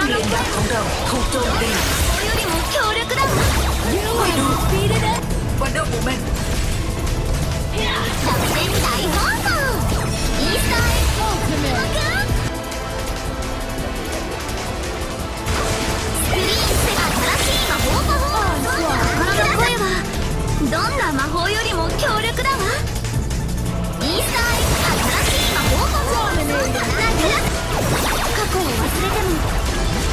ป้อมเลนดักของเราถูกโจมตี よりも強力だわ วันเดอร์วูแมน 作戦大放送イースターエッグを組むわけスクリーンスが新しい魔法パフォーマンスこの声はどんな魔法よりも強力だわイースターエッグ新しい魔法パフォーマンスなんて過去を忘れても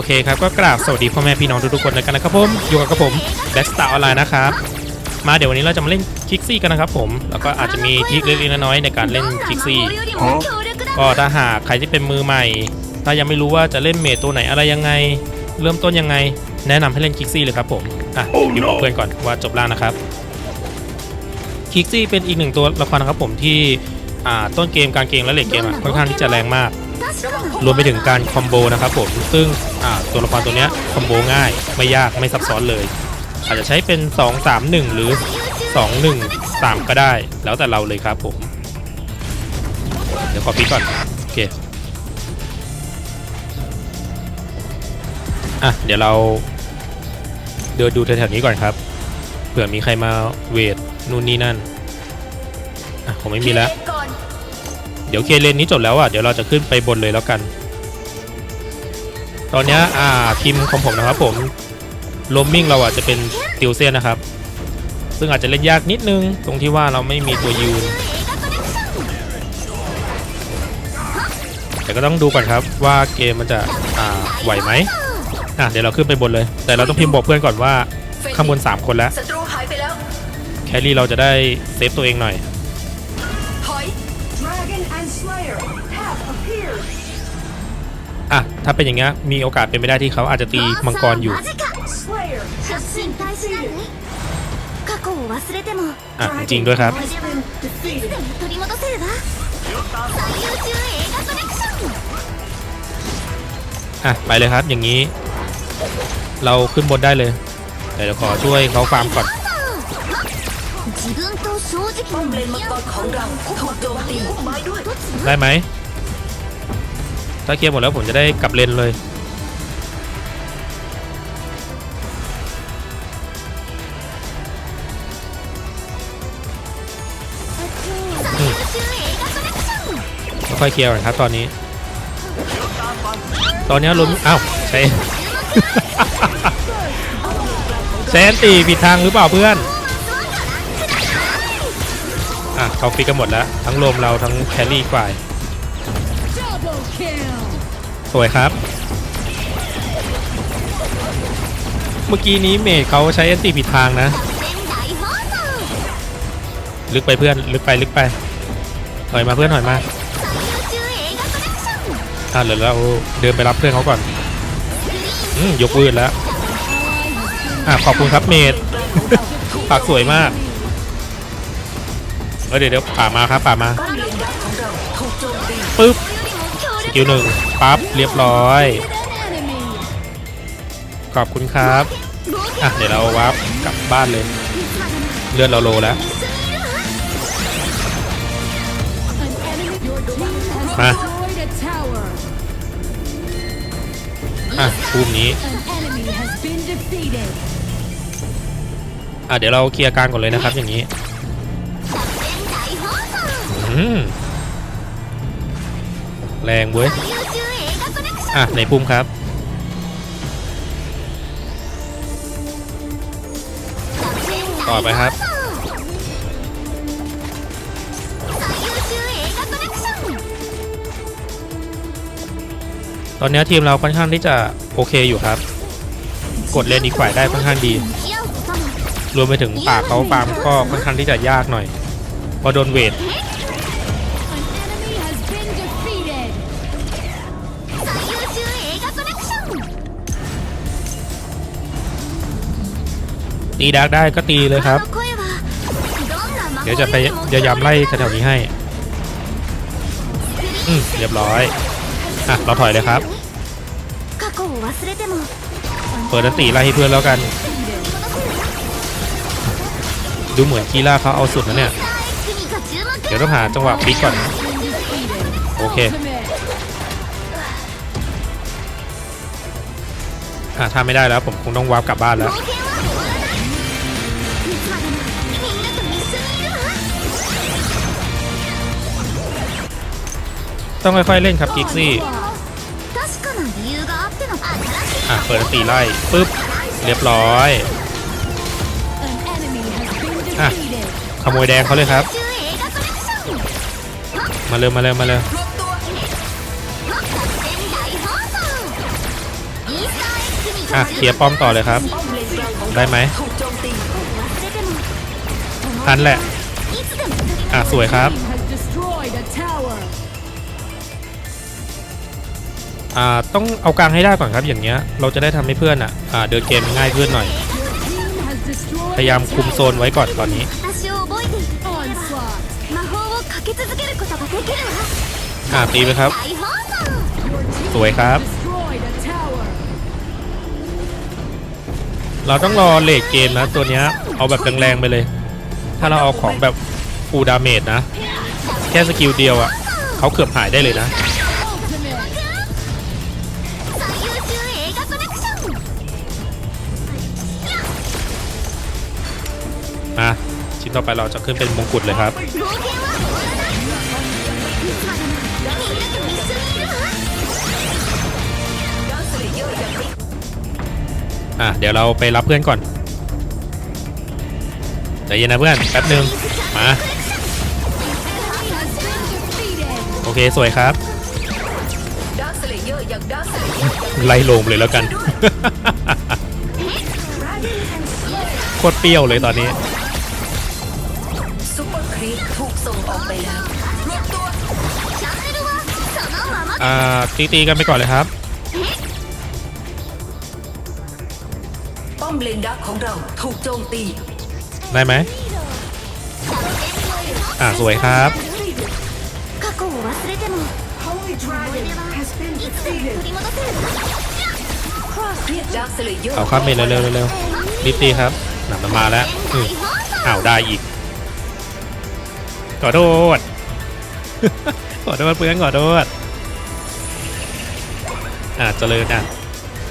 อเคครับก็กราบสวัสดีพ่อแม่พี่น้องทุกๆคนแล้กันนะครับผมอยู่กับผมแบ็กสตาร์ออนไลน์นะครับมาเดี๋ยววันนี้เราจะมาเล่นคิกซี่กันนะครับผมแล้วก็อาจจะมีทิคเล็กๆน้อยๆในการเล่นคิกซี่ก็ถ้าหากใครที่เป็นมือใหม่ ถ้ายังไม่รู้ว่าจะเล่นเมทตัวไหนอะไรยังไง เริ่มต้นยังไง แนะนำให้เล่นคิกซี่เลยครับผมอะอยู่กับเพื่อนก่อนว่าจบแล้วนะครับคิกซี่เป็นอีกหนึ่งตัวละครนะครับผมที่ต้นเกมการเกมและเหล็กเกมค่อนข้างที่จะแรงมาก รวมไปถึงการคอมโบนะครับผมซึ่งตัวละครตัวเนี้ยคอมโบง่ายไม่ยากไม่ซับซ้อนเลย อาจจะใช้เป็น 2 3 1 หรือ 2 1 3 ก็ได้ แล้วแต่เราเลยครับผม เดี๋ยวขอพิกก่อน โอเคอะเดี๋ยวเราเดินดูแถวๆนี้ก่อนครับ เผื่อมีใครมาเวทนู่นนี่นั่นอะผมไม่มีแล้ว เดี๋ยวเคเลนนี้จบแล้วอะเดี๋ยวเราจะขึ้นไปบนเลยแล้วกัน ตอนนี้อ่าทีมของผมนะครับผมโรมมิ่งเราอะจะเป็นติวเซียนนะครับ ซึ่งอาจจะเล่นยากนิดนึงตรงที่ว่าเราไม่มีตัวยืน แต่ก็ต้องดูก่อนครับว่าเกมมันจะอ่าไหวไหมอะเดี๋ยวเราขึ้นไปบนเลย แต่เราต้องพิมพ์บอกเพื่อนก่อนว่าข้างบน3คนแล้วศัตรูหายไปแล้วแครี่เราจะได้เซฟตัวเองหน่อย อะ ถ้าเป็นอย่างเงี้ยมีโอกาสเป็นไปได้ที่เขาอาจจะตีมังกรอยู่อะจริงด้วยครับอะไปเลยครับอย่างนี้ เราขึ้นบนได้เลยเดี๋ยวขอช่วยเขาฟาร์มก่อน 自分と正直 ป้อม に เลน 向 มัง き ก 合 รของเราถูกโจมตีไม้ด้วย ได้ไหมถ้าเคลียร์หมดแล้วผมจะได้กลับเลนเลย 最優秀映画コレクション ค่อยๆเคลียร์ก่อนครับตอนนี้ ตอนนี้ล้มอ้าวใช้ เซนตีผิดทางหรือเปล่าเพื่อน เขาฟิกกันหมดแล้ว ทั้งรวมเราทั้งแคลรี่ฝ่าย สวยครับ เมื่อกี้นี้เมดเขาใช้แอนตี้ผิดทางนะ ลึกไปเพื่อน ลึกไปลึกไปถอยมาเพื่อนถอยมาอ่าเหลือเราเดินไปรับเพื่อนเขาก่อนอืมยกวืดแล้ว อ่าขอบคุณครับเมดปากสวยมาก เอ้เดี๋ยวเดี๋ยวป่ามาครับป่ามาปึ๊บสกิลหนึ่งปั๊บเรียบร้อย ขอบคุณครับ อะเดี๋ยวเราวับกลับบ้านเลย เลือดเราโลแล้ว มาอะภูมินี้อะเดี๋ยวเราเคลียร์การก่อนเลยนะครับอย่างนี้ แรงเว้ย อะในปุ่มครับ ต่อไปครับ ตอนนี้ทีมเราค่อนข้างที่จะโอเคอยู่ครับ กดเลนอีกฝ่ายได้ค่อนข้างดี รวมไปถึงปากเขาปามก็ค่อนข้างที่จะยากหน่อยพอโดนเวท ตีดาร์กได้ก็ตีเลยครับ เดี๋ยวจะไปจะยามไล่แถวนี้ให้ อืมเรียบร้อย อะ เราถอยเลยครับ เปิดตีไล่เพื่อนแล้วกัน ดูเหมือนคีล่าเขาเอาสุดนะเนี่ย เดี๋ยวต้องหาจังหวะพลิกก่อน โอเคอะถ้าไม่ได้แล้วผมคงต้องวาร์ปกลับบ้านแล้ว ต้องค่อยๆเล่นครับกิกซี่อะเปิดตีไล่ปึ๊บเรียบร้อยอะขโมยแดงเขาเลยครับ มาเร็วมาเร็วมาเร็วอะเคลียร์ป้อมต่อเลยครับ ได้ไหมทันแหละ อะสวยครับ ต้องเอากลางให้ได้ก่อนครับอย่างเงี้ยเราจะได้ทำให้เพื่อนอะอ่เดินเกมง่ายเพื่อนหน่อย พยายามคุมโซนไว้ก่อนตอนนี้อ่าตีไปครับ สวยครับ เราต้องรอเลดเกมนะตัวเนี้ยเอาแบบแรงๆไปเลย ถ้าเราเอาของแบบฟูดาเมจนะ แค่สกิลเดียวอะ่ะเขาเกือบหายได้เลยนะ ต่อไปเราจะขึ้นเป็นมงกุฎเลยครับ อะเดี๋ยวเราไปรับเพื่อนก่อนใจเย็นนะเพื่อนแป๊บหนึ่งมาโอเคสวยครับไล่ลงเลยแล้วกันโคตรเปรี้ยวเลยตอนนี้ อ่า ตีตีๆกันไปก่อนเลยครับ ป้อมเลนดักของเราถูกโจมตี ได้ไหม อ่ะ สวยครับ 過去を忘れても Holy 思い出はいつでも取り戻せるわ เรียกดาร์สเลเยอร์ เอาครับเมนเร็วๆเร็วๆรีบตีครับหนักมันมาแล้วอืม 大放送 อ้าวได้อีก ขอโทษ ขอโทษเพื่อนขอโทษ อะเจริญอะ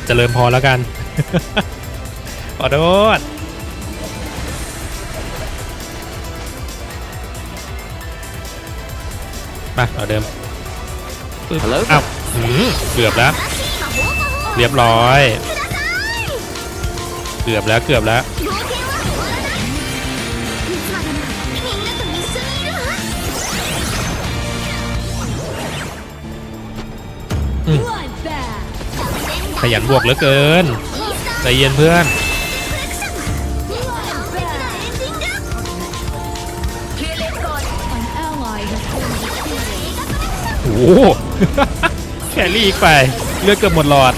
เจริญพอแล้วกัน ขอโทษมาเอาเดิมเอ้าวเกือบแล้ว เรียบร้อย เกือบแล้วเกือบแล้วอืม ขยันบวกเหลือเกินใจเย็นเพื่อนโอ้แครี่อีกไป เลือดเกือบหมดหลอด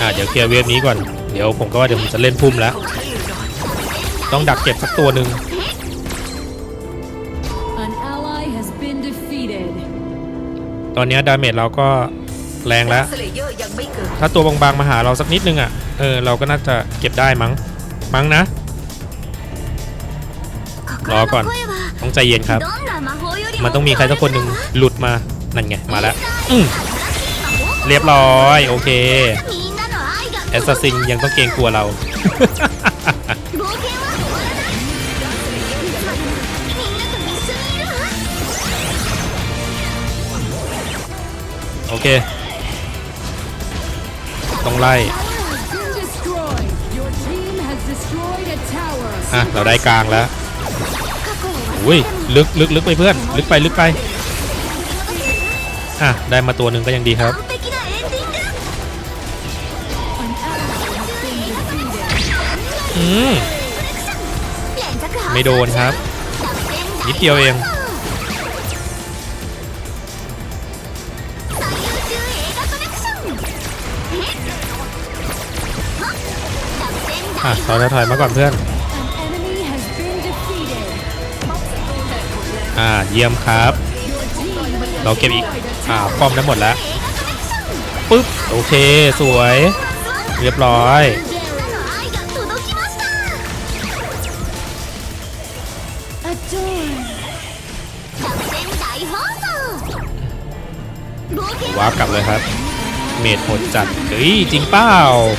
อ่าเดี๋ยวเคลียร์เวฟนี้ก่อน เดี๋ยวผมก็ว่าเดี๋ยวผมจะเล่นพุ่มแล้ว ต้องดักเก็บสักตัวหนึ่ง ตอนนี้ดาเมจเราก็แรงแล้ว ถ้าตัวบางๆมาหาเราสักนิดนึงอะ เออ เราก็น่าจะเก็บได้มั้ง มั้งนะ รอก่อน ต้องใจเย็นครับ มันต้องมีใครสักคนหนึ่งหลุดมา นั่นไง มาแล้วเรียบร้อย โอเค แอสซัสซินยังต้องเกรงกลัวเรา โอเค ต้องไล่ อะ เราได้กลางแล้วอุ้ยลึกลึกลึกไปเพื่อน ลึกไปลึกไป อะ ได้มาตัวหนึ่งก็ยังดีครับ อืม ไม่โดนครับ นิดเดียวเอง 最優秀映画コレクション อ่ะถอยถอยมาก่อนเพื่อน An enemy has been defeated. อ่าเยี่ยมครับ Your team เราเก็บอีก destroyed a อ่า tower. ป้อมได้หมดแล้วปึ๊บโอเคสวย เรียบร้อย ว้ากลับเลยครับ เมดโหดจัดเฮ้ยจริงเป้า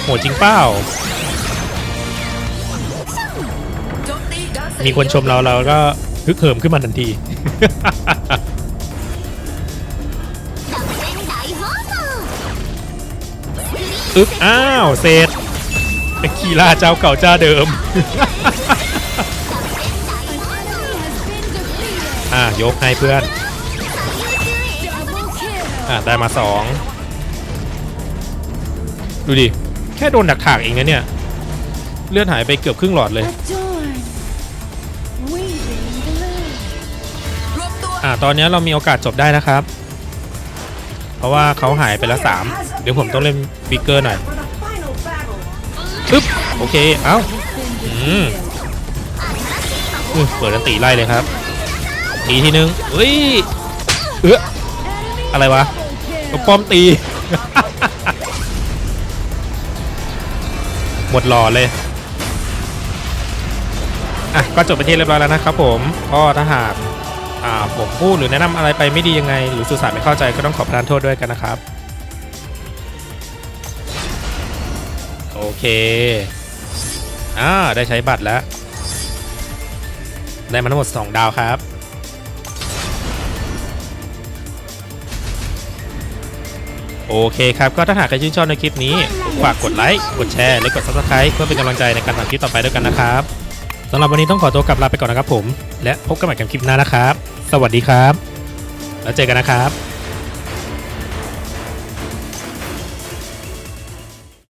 โหดจริงเป้ามีคนชมเราเราก็ฮึกเหิมขึ้นมาทันที อึ๊บอ้าวเซตไอ้คีล่าเจ้าเก่าเจ้าเดิม อะยกให้เพื่อน อ่าได้มาสองดูดิ แค่โดนดักถากเองนะเนี่ย เลือดหายไปเกือบครึ่งหลอดเลย อ่าตอนนี้เรามีโอกาสจบได้นะครับ เพราะว่าเขาหายไปล้วสามเดี๋ยวผมต้องเล่นฟิกเกอร์หน่อยปึ๊บโอเค เอ้าอืมเปิดอันตีไล่เลยครับ ตีทีนึงเฮ้ย เออ อะไรวะป้อมตี หมดหล่อเลย อะ ก็จบไปที่เรียบร้อยแล้วนะครับผม ก็ถ้าหากอ่าผมพูดหรือแนะนำอะไรไปไม่ดียังไง หรือสื่อสารไม่เข้าใจก็ต้องขอประทานโทษด้วยกันนะครับ โอเคอ่าได้ใช้บัตรแล้ว ได้มาทั้งหมด 2 ดาวครับ โอเคครับ ก็ถ้าหากใครชื่นชอบในคลิปนี้ฝากกดไลค์ กดแชร์ และกด subscribe เพื่อเป็นกำลังใจในการทำคลิปต่อไปด้วยกันนะครับสำหรับวันนี้ต้องขอตัวกลับลาไปก่อนนะครับผม และพบกันใหม่กันคลิปหน้านะครับ สวัสดีครับ แล้วเจอกันนะครับ